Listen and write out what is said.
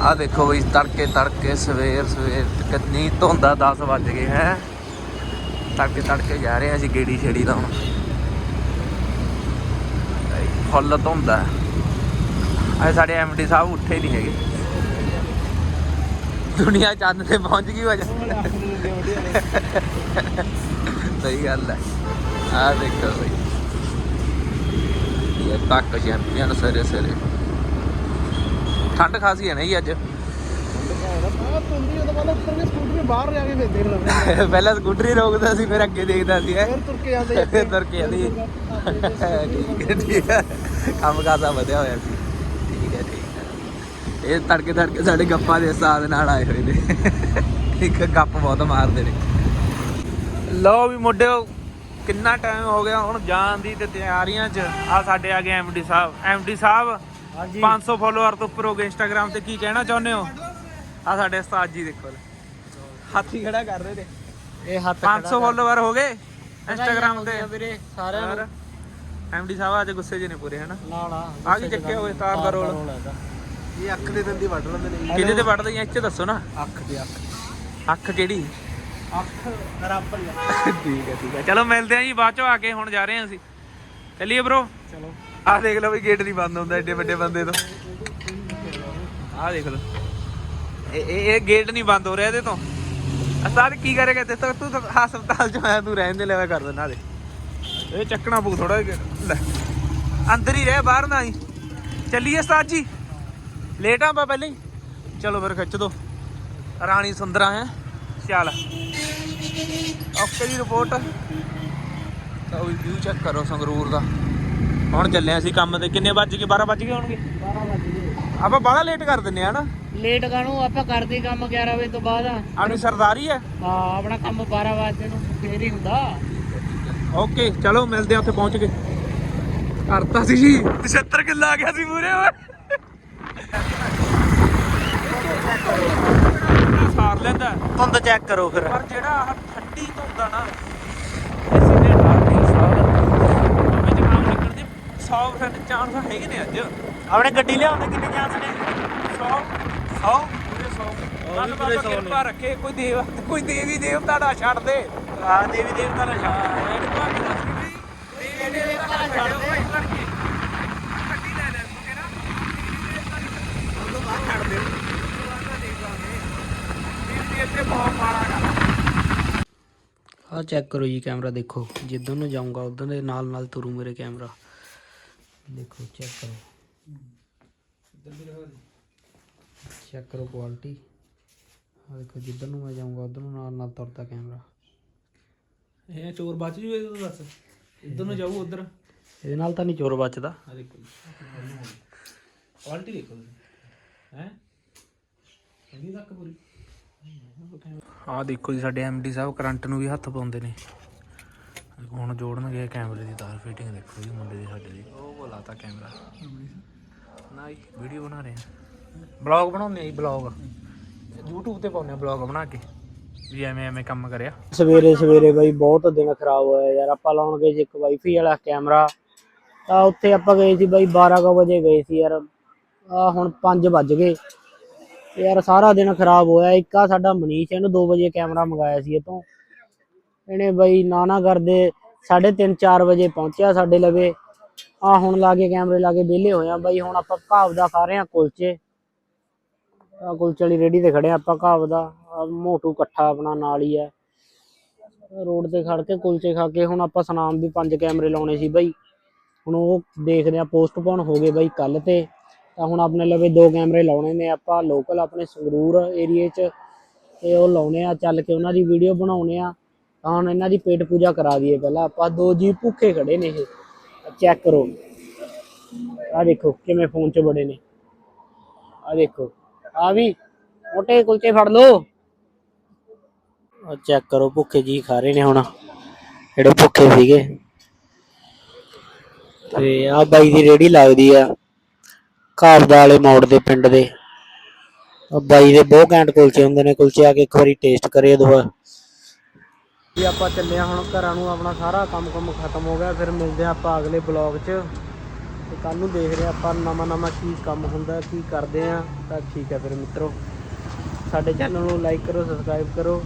ਆ ਦੇਖੋ ਬਈ, ਤੜਕੇ ਤੜਕੇ ਸਵੇਰ ਸਵੇਰ ਕਿੰਨੀ ਧੁੰਦਾ 10 ਵੱਜ ਗਏ ਹੈ। ਤੜਕੇ ਤੜਕੇ ਜਾ ਰਹੇ ਅਸੀਂ ਗੇੜੀ ਛੇੜੀ ਲਾਉਣ। ਫੁੱਲ ਧੁੰਦਾ ਅੱਜ ਸਾਡੇ ਐਮਡੀ ਸਾਹਿਬ ਉੱਠੇ ਨਹੀਂ ਹੈਗੇ। ਦੁਨੀਆ ਚੰਦ ਤੇ ਪਹੁੰਚ ਗਈ ਵਜਾ ਸਹੀ ਗੱਲ ਹੈ ਆ ਦੇਖੋ ਬਈ। ਇਹ ਤੱਕ ਚੈਂਪੀਅਨ ਸਰੇ ਸਰੇ ਠੰਡ ਖਾਸੀ ਹੈ ਨਾ ਜੀ ਅੱਜ। ਪਹਿਲਾਂ ਸਕੂਟਰ ਰੋਕਦਾ ਸੀ ਫਿਰ ਅੱਗੇ ਦੇਖਦਾ ਸੀ ਹੈ। ਫਿਰ ਤੁਰ ਕੇ ਜਾਂਦੇ ਤੁਰ ਕੇ ਜਾਂਦੀ ਠੀਕ ਹੈ ਠੀਕ ਹੈ। ਕੰਮ ਕਾਸਾ ਵਧਿਆ ਹੋਇਆ ਸੀ। ਠੀਕ ਹੈ ਠੀਕ ਹੈ। ਇਹ ਤੜਕੇ ਤੜਕੇ ਸਾਡੇ ਗੱਪਾਂ ਦੇ ਸਾਥ ਨਾਲ ਆਏ ਹੋਏ ਨੇ। ਇੱਕ ਗੱਪ ਬਹੁਤ ਮਾਰਦੇ ਨੇ। ਲਓ ਵੀ ਮੁੰਡਿਓ ਕਿੰਨਾ ਟਾਈਮ ਹੋ ਗਿਆ ਹੁਣ ਜਾਣ ਦੀ ਤੇ ਤਿਆਰੀਆਂ 'ਚ। ਆ ਸਾਡੇ ਆ ਗਏ ਐਮਡੀ ਸਾਹਿਬ। ਐਮਡੀ ਸਾਹਿਬ ਹਾਂਜੀ। 500 ਫਾਲੋਅਰ ਤੋਂ ਉੱਪਰ ਹੋ ਗਏ ਇੰਸਟਾਗ੍ਰam ਤੇ ਕੀ ਕਹਿਣਾ ਚਾਹੁੰਦੇ ਹੋ? ਆ ਸਾਡੇ ਉਸਤਾਦ ਜੀ ਦੇਖੋ ਹਾਥੀ ਖੜਾ ਕਰ ਰਹੇ ਨੇ। ਇਹ ਹੱਥ 500 ਫਾਲੋਅਰ ਹੋ ਗਏ ਇੰਸਟਾਗ੍ਰam ਤੇ। ਵੀਰੇ ਸਾਰਿਆਂ ਨੂੰ। ਐਮਡੀ ਸਾਹਿਬ ਅੱਜ ਗੁੱਸੇ 'ਚ ਨੇ ਪੂਰੇ ਹਨਾ? ਨਾ ਨਾ ਆ ਕੀ ਚੱਕਿਆ ਹੋਏ ਤਾਰ ਦਾ ਰੋਲ। ਇਹ ਅੱਖ ਦੇ ਦੰਦੀ ਵੱਢ ਲੈਂਦੇ ਨੇ। ਕਿਹਦੇ ਤੇ ਵੱਢਦੇ ਆ ਇੱਥੇ ਦੱਸੋ ਨਾ। ਅੱਖ ਦੀ ਅੱਖ। ਅੱਖ ਕਿਹੜੀ? ਅੱਖ ਬਰਾਬਰ ਠੀਕ ਹੈ ਠੀਕ ਹੈ। ਚਲੋ ਮਿਲਦੇ ਆ ਜੀ ਬਾਅਦ ਚੋਂ ਆ ਕੇ ਹੁਣ ਜਾ ਰਹੇ ਆ ਅਸੀਂ। ਚੱਲੀਏ ਬ్రో ਚਲੋ। ਆਹ ਦੇਖ ਲਓ ਵੀ ਗੇਟ ਨਹੀਂ ਬੰਦ ਹੁੰਦਾ ਏਡੇ ਵੱਡੇ ਬੰਦੇ ਤੋਂ। ਆਹ ਦੇਖ ਲਓ। ਇਹ ਇਹ ਗੇਟ ਨਹੀਂ ਬੰਦ ਹੋ ਰਿਹਾ ਇਹਦੇ ਤੋਂ। ਅਸਾਰ ਕੀ ਕਰੇਗਾ ਤੇ ਤੂੰ ਤਾਂ ਹਸਪਤਾਲ ਚ ਆਇਆ, ਤੂੰ ਰਹਿਣ ਦੇ ਲੈਵਾ ਕਰ ਦੇਣਾ ਦੇ ਇਹ ਚੱਕਣਾ ਪਊ ਥੋੜਾ ਲੈ। ਅੰਦਰ ਹੀ ਰਹਿ, ਬਾਹਰ ਨਾ ਹੀ ਚੱਲੀਏ ਉਸਤਾਦ ਜੀ। ਲੇਟ ਆ, ਆਪਾਂ ਪਹਿਲਾਂ ਹੀ। ਚਲੋ ਫਿਰ ਖਿੱਚ ਦੋ। ਰਾਣੀ ਸੁੰਦਰਾ ਹੈ। ਚੱਲ ਓਕੇ ਜੀ ਰਿਪੋਰਟ ਤਾਂ ਵੀ ਵਿਊ ਚੈੱਕ ਕਰੋ ਸੰਗਰੂਰ ਦਾ। ਹੁਣ ਚੱਲੇ ਅਸੀਂ ਕੰਮ ਤੇ। ਕਿੰਨੇ ਵੱਜ ਗਏ? 12 ਵੱਜ ਗਏ ਹੋਣਗੇ? 12 ਵਜੇ ਆਪਾਂ ਬੜਾ ਲੇਟ ਕਰ ਦਿੰਨੇ ਆ ਨਾ। ਲੇਟ ਕਾਨੂੰ ਆਪਾਂ ਕਰਦੇ ਕੰਮ 11 ਵਜੇ ਤੋਂ ਬਾਅਦ। ਆ ਆਪਣੀ ਸਰਦਾਰੀ ਹੈ ਹਾਂ ਆਪਣਾ ਕੰਮ 12 ਵਜੇ ਨੂੰ ਫੇਰ ਹੀ ਹੁੰਦਾ। ਓਕੇ ਚਲੋ ਮਿਲਦੇ ਆ ਉੱਥੇ ਪਹੁੰਚ ਕੇ ਕਰਤਾ ਸੀ ਜੀ। 75 ਕਿੱਲਾ ਆ ਗਿਆ ਸੀ ਪੂਰੇ ਓਏ। ਸਾਰ ਲੈਂਦਾ। ਧੁੰਦ ਚੈੱਕ ਕਰੋ ਫਿਰ। ਪਰ ਜਿਹੜਾ ਆਹ ਠੰਡੀ ਧੁੰਦ ਆ ਨਾ ਇਸੇ ਨੇ ਰਾਤੀ ਸਾਰ ਮੈਂ ਜੇ ਕੰਮ ਨਿਕਲਣ ਦੇ 100% ਚਾਂਸ ਹੈਗੇ ਨੇ ਅੱਜ। ਆਪਣੇ ਗੱਡੀ ਲਿਆਉਂਦੇ ਕਿੰਨੇ ਚਾਂਸ ਨੇ 100 100 ਪੂਰੇ 100 ਮਨ ਪੂਰੇ ਬਾਬਾ 100 ਕਿਰਪਾ ਰੱਖੇ ਕੋਈ ਦੇਵ ਕੋਈ ਦੇਵੀ ਦੇਵਤਾ ਨਾ ਛੱਡ ਦੇ। ਆ ਦੇਵੀ ਦੇਵਤਾ ਨਾਲ ਛੱਡ ਭਾਗੀ ਦੱਸੀ ਵੀ ਦੇਵੀ ਦੇਵਤਾ ਨਾ ਛੱਡ ਦੇ। ਗੱਡੀ ਲੈ ਲੈ ਤੂੰ ਕਿਹੜਾ ਉਹਨੂੰ ਬਾਹਰ ਛੱਡ ਦੇ ਇੱਥੇ ਬਹੁਤ ਮਾੜਾ ਆ ਚੈੱਕ ਕਰੋ ਜੀ ਕੈਮਰਾ ਦੇਖੋ। ਜਿੱਧਰ ਨੂੰ ਜਾਊਂਗਾ ਉਧਰ ਦੇ ਨਾਲ ਨਾਲ ਤੁਰੂ ਮੇਰੇ ਕੈਮਰਾ। ਦੇਖੋ ਚੈੱਕ ਕਰੋ। ਚੈੱਕ ਕਰੋ ਕੁਆਲਿਟੀ ਆ ਦੇਖੋ ਜਿੱਧਰ ਨੂੰ ਮੈਂ ਜਾਊਂਗਾ ਉਧਰ ਨੂੰ ਨਾਲ ਨਾਲ ਤੁਰਦਾ ਕੈਮਰਾ ਇਹ ਚੋਰ ਬਚ ਜੂ ਇਹ ਦੱਸ? ਇੱਧਰ ਨੂੰ ਜਾਊ ਉਧਰ। ਇਹਦੇ ਨਾਲ ਤਾਂ ਨਹੀਂ ਚੋਰ ਬਚਦਾ। ਆ ਦੇਖੋ ਕੁਆਲਿਟੀ ਦੇਖੋ ਹੈ? ਇੰਨੀ ਤੱਕ ਪੂਰੀ। ਆ ਦੇਖੋ ਜੀ ਸਾਡੇ ਐਮਡੀ ਸਾਹਿਬ ਕਰੰਟ ਨੂੰ ਵੀ ਹੱਥ ਪਾਉਂਦੇ ਨੇ। ਹੁਣ ਜੋੜਨਗੇ ਕੈਮਰੇ ਦੀ ਤਾਰ ਫਿਟਿੰਗ ਦੇਖੋ ਜੀ ਮੁੰਡੇ ਦੀ ਸਾਡੇ ਦੀ। ਉਹ ਬੋਲਾਤਾ ਕੈਮਰਾ। ਨਾ ਜੀ ਵੀਡੀਓ ਬਣਾ ਰਹੇ ਆ ਬਲੌਗ ਬਣਾਉਂਦੇ ਆ ਜੀ ਬਲੌਗ YouTube ਤੇ ਪਾਉਂਦੇ ਆ ਬਲੌਗ ਬਣਾ ਕੇ। ਵੀ ਐਵੇਂ ਐਵੇਂ ਕੰਮ ਕਰਿਆ। ਸਵੇਰੇ ਸਵੇਰੇ ਬਾਈ ਬਹੁਤ ਦਿਨ ਖਰਾਬ ਹੋਇਆ ਯਾਰ ਆਪਾਂ ਲਾਉਣ ਗਏ ਸੀ ਇੱਕ ਵਾਈਫਾਈ ਵਾਲਾ ਕੈਮਰਾ। ਤਾਂ ਉੱਥੇ ਆਪਾਂ ਗਏ ਸੀ ਬਾਈ 12 ਕੁ ਵਜੇ ਗਏ ਸੀ ਯਾਰ। ਆ ਹੁਣ 5 ਵੱਜ ਗਏ। ਯਾਰ ਸਾਰਾ ਦਿਨ ਖਰਾਬ ਹੋਇਆ। ਇੱਕ ਆ ਸਾਡਾ ਮਨੀਸ਼ ਇਹਨੂੰ 2 ਵਜੇ ਕੈਮਰਾ ਮੰਗਾਇਆ ਸੀ ਇਹ ਤੋਂ ਇਹਨੇ ਬਈ ਨਾ ਨਾ ਕਰਦੇ 3:30 4 ਵਜੇ ਪਹੁੰਚਿਆ ਸਾਡੇ ਲਵੇ। ਆ ਹੁਣ ਲਾਗੇ ਕੈਮਰੇ ਲਾ ਕੇ ਵਿਹਲੇ ਹੋਇਆ ਬਾਈ ਹੁਣ ਆਪਾਂ ਘਾਵ ਦਾ ਖਾ ਰਹੇ ਆ ਕੁਲਚੇ। ਆ ਕੁਲਚੇ ਵਾਲੀ ਰੇੜੀ ਤੇ ਖੜੇ ਆ ਆਪਾਂ ਘਾਵ ਦਾ। ਮੋਟੂ ਇਕੱਠਾ ਆਪਣਾ ਨਾਲ ਹੀ ਹੈ ਰੋਡ ਤੇ ਖੜ ਕੇ ਕੁਲਚੇ ਖਾ ਕੇ ਹੁਣ ਆਪਾਂ ਸਨਾਮ ਵੀ ਪੰਜ ਕੈਮਰੇ ਲਾਉਣੇ ਸੀ ਬਈ। ਹੁਣ ਉਹ ਦੇਖਦੇ ਆ ਪੋਸਟਪੋਨ ਹੋ ਗਏ ਬਈ ਕੱਲ ਤੇ। ਤਾਂ ਹੁਣ ਆਪਣੇ ਲਵੇ ਦੋ ਕੈਮਰੇ ਲਾਉਣੇ ਨੇ ਆਪਾਂ। ਲੋਕਲ ਆਪਣੇ ਸੰਗਰੂਰ ਏਰੀਏ 'ਚ। ਤੇ ਉਹ ਲਾਉਣੇ ਆ, ਚੱਲ ਕੇ ਉਹਨਾਂ ਦੀ ਵੀਡੀਓ ਬਣਾਉਣੇ ਆ। ਤਾਂ ਹੁਣ ਇਹਨਾਂ ਦੀ ਪੇਟ ਪੂਜਾ ਕਰਾ ਦਈਏ ਪਹਿਲਾਂ। ਆਪਾਂ ਦੋ ਜੀ ਭੁੱਖੇ ਖੜੇ ਨੇ ਇਹ। ਚੈੱਕ ਕਰੋ। ਆ ਦੇਖੋ, ਕਿਵੇਂ ਫੋਨ 'ਚ ਬੜੇ ਨੇ। ਆ ਦੇਖੋ। ਆ ਵੀ, ਮੋਟੇ ਕੁਲਚੇ ਫੜ ਲਓ। ਆ ਚੈੱਕ ਕਰੋ, ਭੁੱਖੇ ਜੀ ਖਾ ਰਹੇ ਨੇ ਹੁਣ। ਜਿਹੜੇ ਭੁੱਖੇ ਸੀਗੇ। ਤੇ ਆ ਬਾਈ ਦੀ ਰੇੜੀ ਲੱਗਦੀ ਆ। ਘਰ ਵਾਲੇ ਮੋੜ ਦੇ ਪਿੰਡ ਦੇ। ਬਾਈ ਦੇ ਬਹੁਤ ਘੈਂਟ ਕੁਲਚੇ ਹੁੰਦੇ ਨੇ। ਕੁਲਚੇ ਆ ਕੇ ਇੱਕ ਵਾਰੀ ਟੇਸਟ ਕਰਿਓ ਦੋ ਜੀ ਆਪਾਂ ਚੱਲੇ ਆ ਹੁਣ ਘਰਾਂ ਨੂੰ, ਆਪਣਾ ਸਾਰਾ ਕੰਮ ਕੰਮ ਖਤਮ ਹੋ ਗਿਆ, ਫਿਰ ਮਿਲਦੇ ਆ ਆਪਾਂ ਅਗਲੇ ਬਲੌਗ 'ਚ। ਤੇ ਕੱਲ ਨੂੰ ਦੇਖਦੇ ਹਾਂ ਆਪਾਂ ਨਵਾਂ ਨਵਾਂ ਕੀ ਕੰਮ ਹੁੰਦਾ, ਕੀ ਕਰਦੇ ਆ ਤਾਂ ਠੀਕ ਹੈ ਫਿਰ ਮਿੱਤਰੋ। ਸਾਡੇ ਚੈਨਲ ਨੂੰ ਲਾਈਕ ਕਰੋ ਸਬਸਕ੍ਰਾਈਬ ਕਰੋ।